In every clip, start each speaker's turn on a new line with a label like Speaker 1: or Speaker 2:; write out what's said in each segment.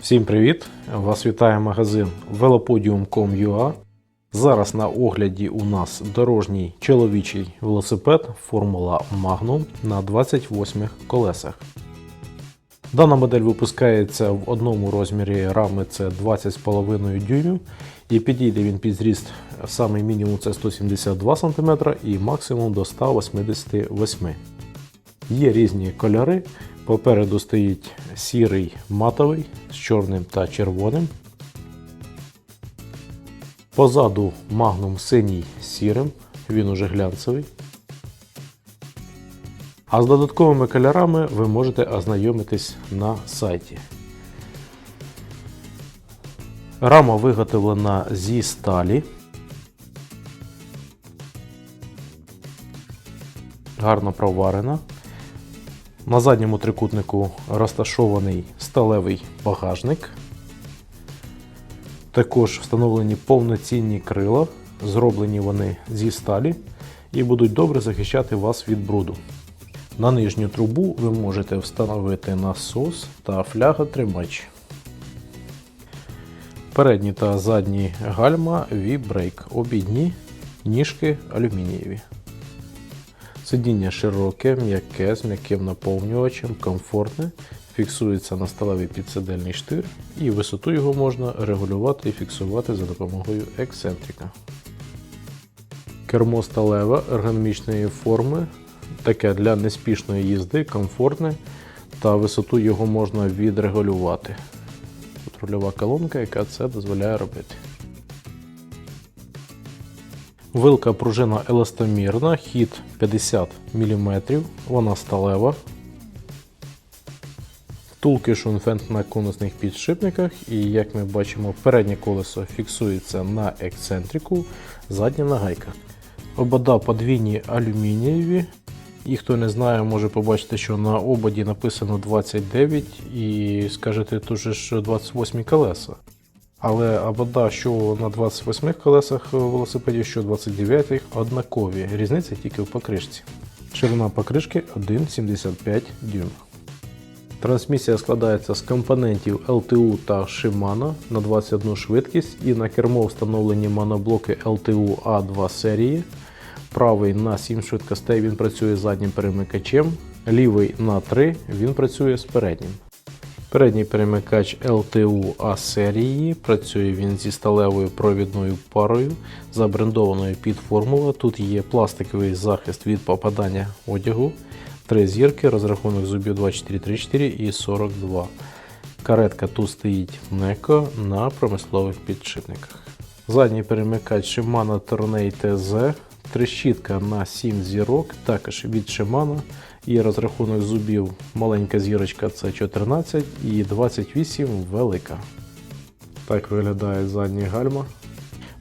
Speaker 1: Всім привіт! Вас вітає магазин velopodium.com.ua Зараз на огляді у нас дорожній чоловічий велосипед Формула Magnum на 28 колесах. Дана модель випускається в одному розмірі рами це 20,5 дюймів і підійде він під зріст самий мінімум це 172 см і максимум до 188 Є різні кольори. Попереду стоїть сірий матовий з чорним та червоним. Позаду магнум синій з сірим, він уже глянцевий. А з додатковими кольорами ви можете ознайомитись на сайті. Рама виготовлена зі сталі. Гарно проварена. На задньому трикутнику розташований сталевий багажник. Також встановлені повноцінні крила, зроблені вони зі сталі і будуть добре захищати вас від бруду. На нижню трубу ви можете встановити насос та фляга-тримач. Передні та задні гальма V-Brake, обідні, ніжки алюмінієві. Сидіння широке, м'яке, з м'яким наповнювачем, комфортне, фіксується на сталевий підсидельний штир і висоту його можна регулювати і фіксувати за допомогою ексцентрика. Кермо сталеве ергономічної форми, таке для неспішної їзди, комфортне та висоту його можна відрегулювати. Тут рульова колонка, яка це дозволяє робити. Вилка пружина еластомірна, хід 50 мм, вона сталева. Втулки шунфент на конусних підшипниках, і як ми бачимо, переднє колесо фіксується на ексцентрику, задня на гайках. Обода подвійні алюмінієві. І хто не знає, може побачити, що на ободі написано 29 і скажете же ж 28 колеса. Але обода, що на 28 колесах велосипедів, що 29 однакові. Різниця тільки в покришці. Ширина покришки 1,75 дюйма. Трансмісія складається з компонентів LTU та Shimano на 21 швидкість і на кермо встановлені моноблоки LTU A2 серії. Правий на 7 швидкостей він працює заднім перемикачем, лівий на 3 він працює з переднім. Передній перемикач LTU A серії. Працює він зі сталевою провідною парою, забрендованою під формулу. Тут є пластиковий захист від попадання одягу, три зірки, розрахунок зубів 2434 і 42. Каретка тут стоїть неко на промислових підшипниках. Задній перемикач Shimano Tornado TZ. Трещітка на 7 зірок, також від Shimano. І розрахунок зубів маленька зірочка це 14 і 28 велика. Так виглядає задні гальма.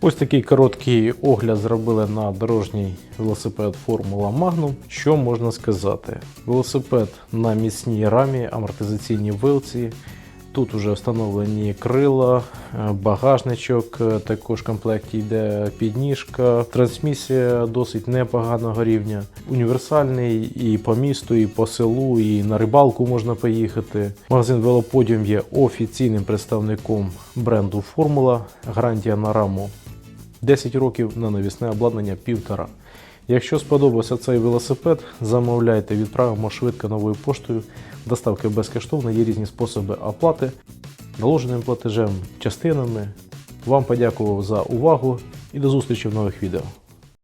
Speaker 1: Ось такий короткий огляд зробили на дорожній велосипед Формула Magnum. Що можна сказати? Велосипед на міцній рамі, амортизаційній вилці. Тут вже встановлені крила, багажничок, також в комплекті йде підніжка, трансмісія досить непоганого рівня. Універсальний і по місту, і по селу, і на рибалку можна поїхати. Магазин Велоподіум є офіційним представником бренду Формула. Гарантія на раму 10 років на навісне обладнання 1,5. Якщо сподобався цей велосипед, замовляйте, відправимо швидко новою поштою. Доставки безкоштовно, є різні способи оплати, наложеним платежем, частинами. Вам подякував за увагу і до зустрічі в нових відео.